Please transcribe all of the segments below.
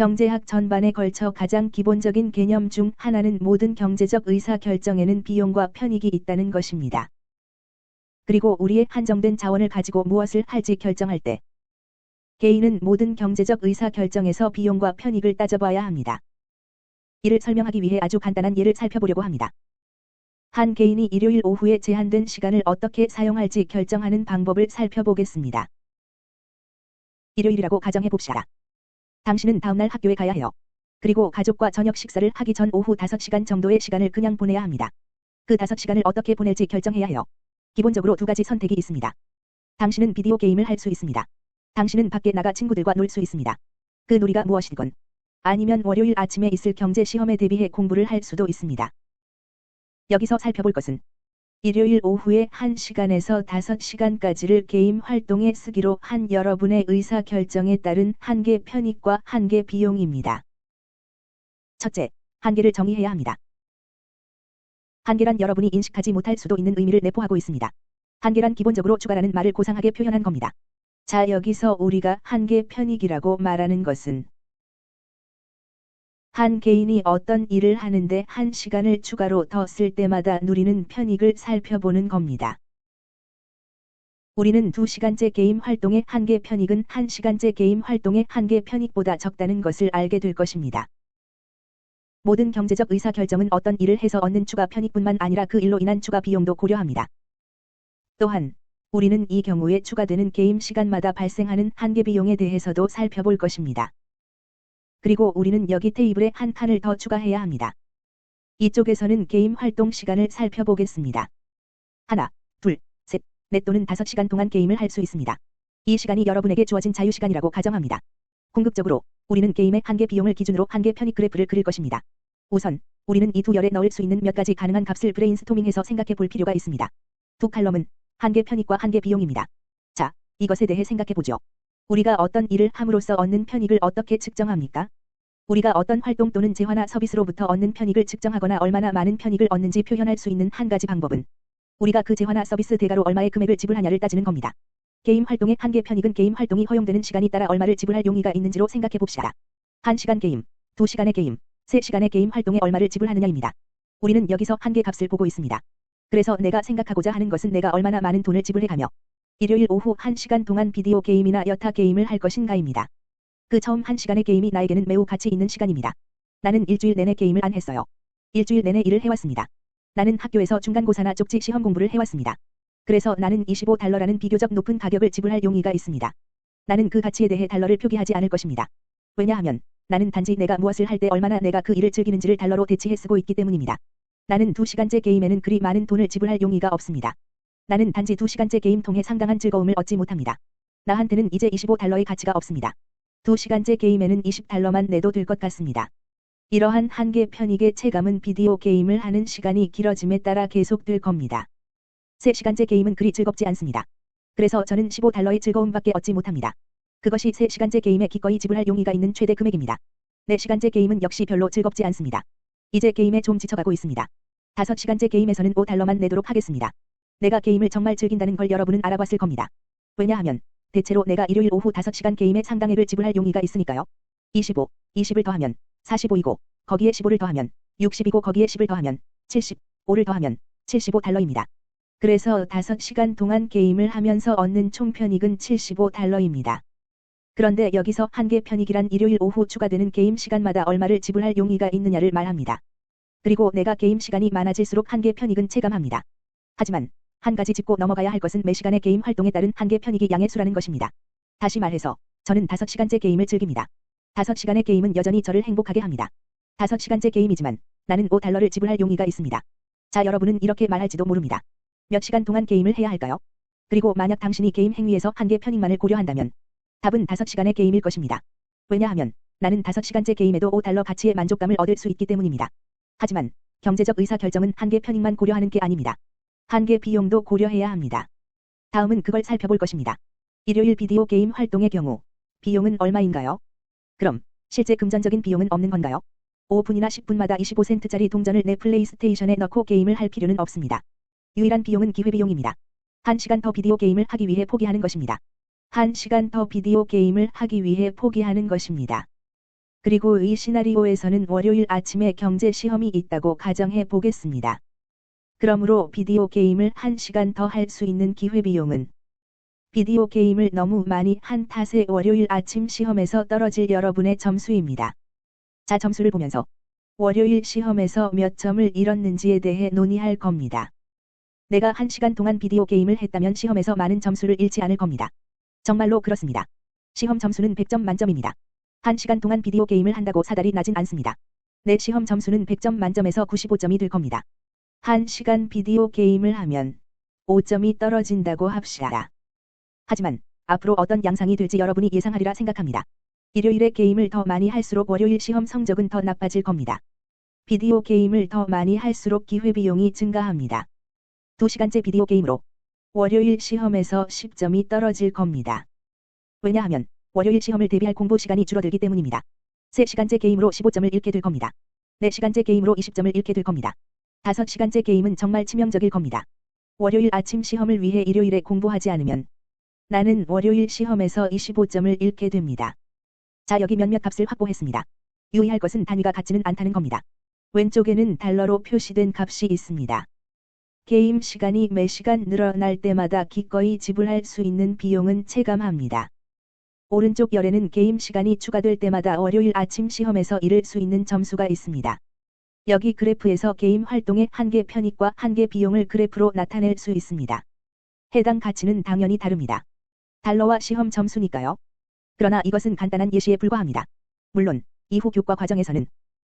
경제학 전반에 걸쳐 가장 기본적인 개념 중 하나는 모든 경제적 의사 결정에는 비용과 편익이 있다는 것입니다. 그리고 우리의 한정된 자원을 가지고 무엇을 할지 결정할 때 개인은 모든 경제적 의사 결정에서 비용과 편익을 따져봐야 합니다. 이를 설명하기 위해 아주 간단한 예를 살펴보려고 합니다. 한 개인이 일요일 오후에 제한된 시간을 어떻게 사용할지 결정하는 방법을 살펴보겠습니다. 일요일이라고 가정해 봅시다. 당신은 다음날 학교에 가야 해요. 그리고 가족과 저녁 식사를 하기 전 오후 5시간 정도의 시간을 그냥 보내야 합니다. 그 5시간을 어떻게 보낼지 결정해야 해요. 기본적으로 두 가지 선택이 있습니다. 당신은 비디오 게임을 할 수 있습니다. 당신은 밖에 나가 친구들과 놀 수 있습니다. 그 놀이가 무엇이건 아니면 월요일 아침에 있을 경제 시험에 대비해 공부를 할 수도 있습니다. 여기서 살펴볼 것은 일요일 오후에 1시간에서 5시간까지를 게임 활동에 쓰기로 한 여러분의 의사 결정에 따른 한계 편익과 한계 비용입니다. 첫째, 한계를 정의해야 합니다. 한계란 여러분이 인식하지 못할 수도 있는 의미를 내포하고 있습니다. 한계란 기본적으로 추가라는 말을 고상하게 표현한 겁니다. 자, 여기서 우리가 한계 편익이라고 말하는 것은 한 개인이 어떤 일을 하는데 한 시간을 추가로 더 쓸 때마다 누리는 편익을 살펴보는 겁니다. 우리는 2시간째 게임 활동의 한계 편익은 1시간째 게임 활동의 한계 편익보다 적다는 것을 알게 될 것입니다. 모든 경제적 의사결정은 어떤 일을 해서 얻는 추가 편익뿐만 아니라 그 일로 인한 추가 비용도 고려합니다. 또한 우리는 이 경우에 추가되는 게임 시간마다 발생하는 한계 비용에 대해서도 살펴볼 것입니다. 그리고 우리는 여기 테이블에 한 칸을 더 추가해야 합니다. 이쪽에서는 게임 활동 시간을 살펴보겠습니다. 하나, 둘, 셋, 넷 또는 다섯 시간 동안 게임을 할 수 있습니다. 이 시간이 여러분에게 주어진 자유시간이라고 가정합니다. 궁극적으로 우리는 게임의 한계 비용을 기준으로 한계 편익 그래프를 그릴 것입니다. 우선 우리는 이 두 열에 넣을 수 있는 몇 가지 가능한 값을 브레인스토밍해서 생각해 볼 필요가 있습니다. 두 칼럼은 한계 편익과 한계 비용입니다. 자, 이것에 대해 생각해 보죠. 우리가 어떤 일을 함으로써 얻는 편익을 어떻게 측정합니까? 우리가 어떤 활동 또는 재화나 서비스로부터 얻는 편익을 측정하거나 얼마나 많은 편익을 얻는지 표현할 수 있는 한 가지 방법은 우리가 그 재화나 서비스 대가로 얼마의 금액을 지불하냐를 따지는 겁니다. 게임 활동의 한계 편익은 게임 활동이 허용되는 시간이 따라 얼마를 지불할 용의가 있는지로 생각해 봅시다. 1시간 게임, 2시간의 게임, 3시간의 게임 활동에 얼마를 지불하느냐입니다. 우리는 여기서 한계 값을 보고 있습니다. 그래서 내가 생각하고자 하는 것은 내가 얼마나 많은 돈을 지불해 가며 일요일 오후 1시간 동안 비디오 게임이나 여타 게임을 할 것인가입니다. 그 처음 1시간의 게임이 나에게는 매우 가치 있는 시간입니다. 나는 일주일 내내 게임을 안 했어요. 일주일 내내 일을 해왔습니다. 나는 학교에서 중간고사나 쪽지 시험 공부를 해왔습니다. 그래서 나는 25달러라는 비교적 높은 가격을 지불할 용의가 있습니다. 나는 그 가치에 대해 달러를 표기하지 않을 것입니다. 왜냐하면 나는 단지 내가 무엇을 할 때 얼마나 내가 그 일을 즐기는지를 달러로 대치해 쓰고 있기 때문입니다. 나는 2시간째 게임에는 그리 많은 돈을 지불할 용의가 없습니다. 나는 단지 2시간째 게임 통해 상당한 즐거움을 얻지 못합니다. 나한테는 이제 25달러의 가치가 없습니다. 2시간째 게임에는 20달러만 내도 될 것 같습니다. 이러한 한계 편익의 체감은 비디오 게임을 하는 시간이 길어짐에 따라 계속될 겁니다. 3시간째 게임은 그리 즐겁지 않습니다. 그래서 저는 15달러의 즐거움밖에 얻지 못합니다. 그것이 3시간째 게임에 기꺼이 지불할 용의가 있는 최대 금액입니다. 4시간째 게임은 역시 별로 즐겁지 않습니다. 이제 게임에 좀 지쳐가고 있습니다. 5시간째 게임에서는 5달러만 내도록 하겠습니다. 내가 게임을 정말 즐긴다는 걸 여러분은 알아봤을 겁니다. 왜냐하면 대체로 내가 일요일 오후 5시간 게임에 상당액을 지불할 용의가 있으니까요. 25, 20을 더하면 45이고 거기에 15를 더하면 60이고 거기에 10을 더하면 70, 5를 더하면 75달러입니다. 그래서 5시간 동안 게임을 하면서 얻는 총 편익은 75달러입니다. 그런데 여기서 한계 편익이란 일요일 오후 추가되는 게임 시간마다 얼마를 지불할 용의가 있느냐를 말합니다. 그리고 내가 게임 시간이 많아질수록 한계 편익은 체감합니다. 하지만 한 가지 짚고 넘어가야 할 것은 매 시간의 게임 활동에 따른 한계 편익이 양의 수라는 것입니다. 다시 말해서 저는 5시간째 게임을 즐깁니다. 5시간의 게임은 여전히 저를 행복하게 합니다. 5시간째 게임이지만 나는 5달러를 지불할 용의가 있습니다. 자 여러분은 이렇게 말할지도 모릅니다. 몇 시간 동안 게임을 해야 할까요? 그리고 만약 당신이 게임 행위에서 한계 편익만을 고려한다면 답은 5시간의 게임일 것입니다. 왜냐하면 나는 5시간째 게임에도 5달러 가치의 만족감을 얻을 수 있기 때문입니다. 하지만 경제적 의사 결정은 한계 편익만 고려하는 게 아닙니다. 한계 비용도 고려해야 합니다. 다음은 그걸 살펴볼 것입니다. 일요일 비디오 게임 활동의 경우 비용은 얼마인가요? 그럼 실제 금전적인 비용은 없는 건가요? 5분이나 10분마다 25센트짜리 동전을 내 플레이스테이션에 넣고 게임을 할 필요는 없습니다. 유일한 비용은 기회비용입니다. 1시간 더 비디오 게임을 하기 위해 포기하는 것입니다. 1시간 더 비디오 게임을 하기 위해 포기하는 것입니다. 그리고 이 시나리오에서는 월요일 아침에 경제 시험이 있다고 가정해 보겠습니다. 그러므로 비디오 게임을 1시간 더 할 수 있는 기회비용은 비디오 게임을 너무 많이 한 탓에 월요일 아침 시험에서 떨어질 여러분의 점수입니다. 자 점수를 보면서 월요일 시험에서 몇 점을 잃었는지에 대해 논의할 겁니다. 내가 1시간 동안 비디오 게임을 했다면 시험에서 많은 점수를 잃지 않을 겁니다. 정말로 그렇습니다. 시험 점수는 100점 만점입니다. 1시간 동안 비디오 게임을 한다고 사달이 나진 않습니다. 내 시험 점수는 100점 만점에서 95점이 될 겁니다. 1시간 비디오 게임을 하면 5점이 떨어진다고 합시다. 하지만 앞으로 어떤 양상이 될지 여러분이 예상하리라 생각합니다. 일요일에 게임을 더 많이 할수록 월요일 시험 성적은 더 나빠질 겁니다. 비디오 게임을 더 많이 할수록 기회비용이 증가합니다. 2시간째 비디오 게임으로 월요일 시험에서 10점이 떨어질 겁니다. 왜냐하면 월요일 시험을 대비할 공부 시간이 줄어들기 때문입니다. 3시간째 게임으로 15점을 잃게 될 겁니다. 4시간째 게임으로 20점을 잃게 될 겁니다. 5시간째 게임은 정말 치명적일 겁니다. 월요일 아침 시험을 위해 일요일에 공부하지 않으면 나는 월요일 시험에서 25점을 잃게 됩니다. 자 여기 몇몇 값을 확보했습니다. 유의할 것은 단위가 같지는 않다는 겁니다. 왼쪽에는 달러로 표시된 값이 있습니다. 게임 시간이 매 시간 늘어날 때마다 기꺼이 지불할 수 있는 비용은 체감합니다. 오른쪽 열에는 게임 시간이 추가될 때마다 월요일 아침 시험에서 잃을 수 있는 점수가 있습니다. 여기 그래프에서 게임 활동의 한계 편익과 한계 비용을 그래프로 나타낼 수 있습니다. 해당 가치는 당연히 다릅니다. 달러와 시험 점수니까요. 그러나 이것은 간단한 예시에 불과합니다. 물론 이후 교과 과정에서는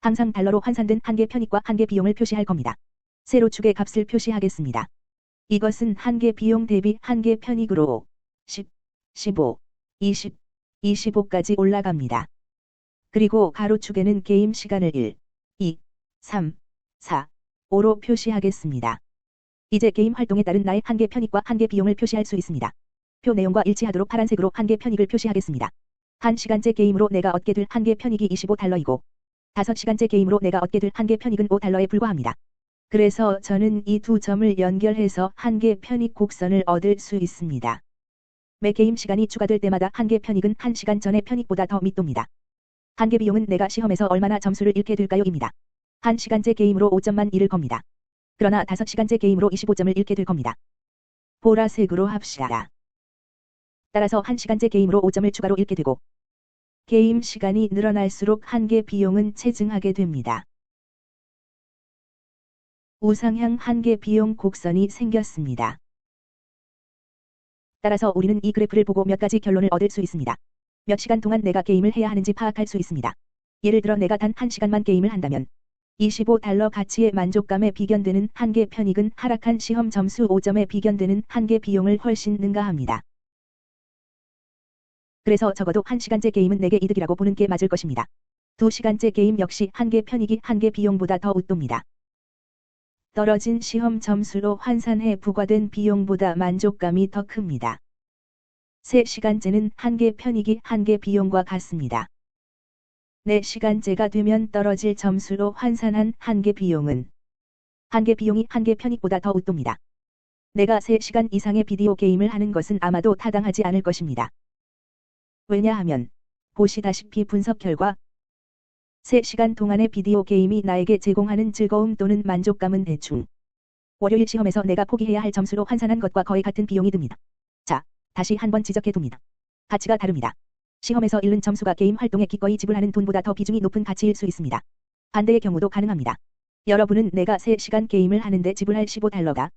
항상 달러로 환산된 한계 편익과 한계 비용을 표시할 겁니다. 세로 축의 값을 표시하겠습니다. 이것은 한계 비용 대비 한계 편익으로 10, 15, 20, 25까지 올라갑니다. 그리고 가로축에는 게임 시간을 1, 2, 3, 4, 5로 표시하겠습니다. 이제 게임 활동에 따른 나의 한계 편익과 한계 비용을 표시할 수 있습니다. 표 내용과 일치하도록 파란색으로 한계 편익을 표시하겠습니다. 1시간째 게임으로 내가 얻게 될 한계 편익이 25달러이고 5시간째 게임으로 내가 얻게 될 한계 편익은 5달러에 불과합니다. 그래서 저는 이 두 점을 연결해서 한계 편익 곡선을 얻을 수 있습니다. 매 게임 시간이 추가될 때마다 한계 편익은 1시간 전의 편익보다 더 밑돕니다. 한계 비용은 내가 시험에서 얼마나 점수를 잃게 될까요? 입니다. 1시간째 게임으로 5점만 잃을 겁니다. 그러나 5시간째 게임으로 25점을 잃게 될 겁니다. 보라색으로 합시다. 따라서 1시간째 게임으로 5점을 추가로 잃게 되고 게임 시간이 늘어날수록 한계 비용은 체증하게 됩니다. 우상향 한계 비용 곡선이 생겼습니다. 따라서 우리는 이 그래프를 보고 몇 가지 결론을 얻을 수 있습니다. 몇 시간 동안 내가 게임을 해야 하는지 파악할 수 있습니다. 예를 들어 내가 단 1시간만 게임을 한다면 25달러 가치의 만족감에 비견되는 한계 편익은 하락한 시험 점수 5점에 비견되는 한계 비용을 훨씬 능가합니다. 그래서 적어도 1시간째 게임은 내게 이득이라고 보는 게 맞을 것입니다. 2시간째 게임 역시 한계 편익이 한계 비용보다 더 웃돕니다. 떨어진 시험 점수로 환산해 부과된 비용보다 만족감이 더 큽니다. 3시간째는 한계 편익이 한계 비용과 같습니다. 4시간째가 되면 떨어질 점수로 환산한 한계 비용은 한계 비용이 한계 편익보다 더 웃돕니다. 내가 3시간 이상의 비디오 게임을 하는 것은 아마도 타당하지 않을 것입니다. 왜냐하면 보시다시피 분석 결과 3시간 동안의 비디오 게임이 나에게 제공하는 즐거움 또는 만족감은 대충 월요일 시험에서 내가 포기해야 할 점수로 환산한 것과 거의 같은 비용이 듭니다. 자, 다시 한번 지적해 둡니다. 가치가 다릅니다. 시험에서 잃는 점수가 게임 활동에 기꺼이 지불하는 돈보다 더 비중이 높은 가치일 수 있습니다. 반대의 경우도 가능합니다. 여러분은 내가 3시간 게임을 하는데 지불할 15달러가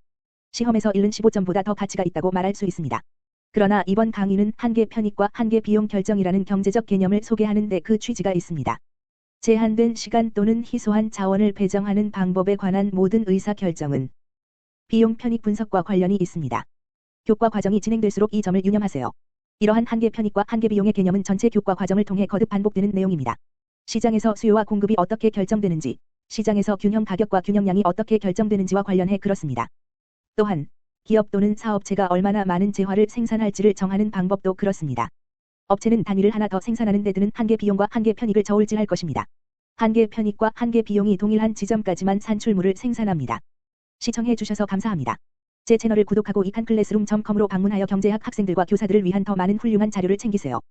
시험에서 잃는 15점보다 더 가치가 있다고 말할 수 있습니다. 그러나 이번 강의는 한계 편익과 한계 비용 결정이라는 경제적 개념을 소개하는 데 그 취지가 있습니다. 제한된 시간 또는 희소한 자원을 배정하는 방법에 관한 모든 의사 결정은 비용 편익 분석과 관련이 있습니다. 교과 과정이 진행될수록 이 점을 유념하세요. 이러한 한계 편익과 한계 비용의 개념은 전체 교과 과정을 통해 거듭 반복되는 내용입니다. 시장에서 수요와 공급이 어떻게 결정되는지, 시장에서 균형 가격과 균형량이 어떻게 결정되는지와 관련해 그렇습니다. 또한 기업 또는 사업체가 얼마나 많은 재화를 생산할지를 정하는 방법도 그렇습니다. 업체는 단위를 하나 더 생산하는 데 드는 한계 비용과 한계 편익을 저울질할 것입니다. 한계 편익과 한계 비용이 동일한 지점까지만 산출물을 생산합니다. 시청해 주셔서 감사합니다. 제 채널을 구독하고 이칸클래스룸.com으로 방문하여 경제학 학생들과 교사들을 위한 더 많은 훌륭한 자료를 챙기세요.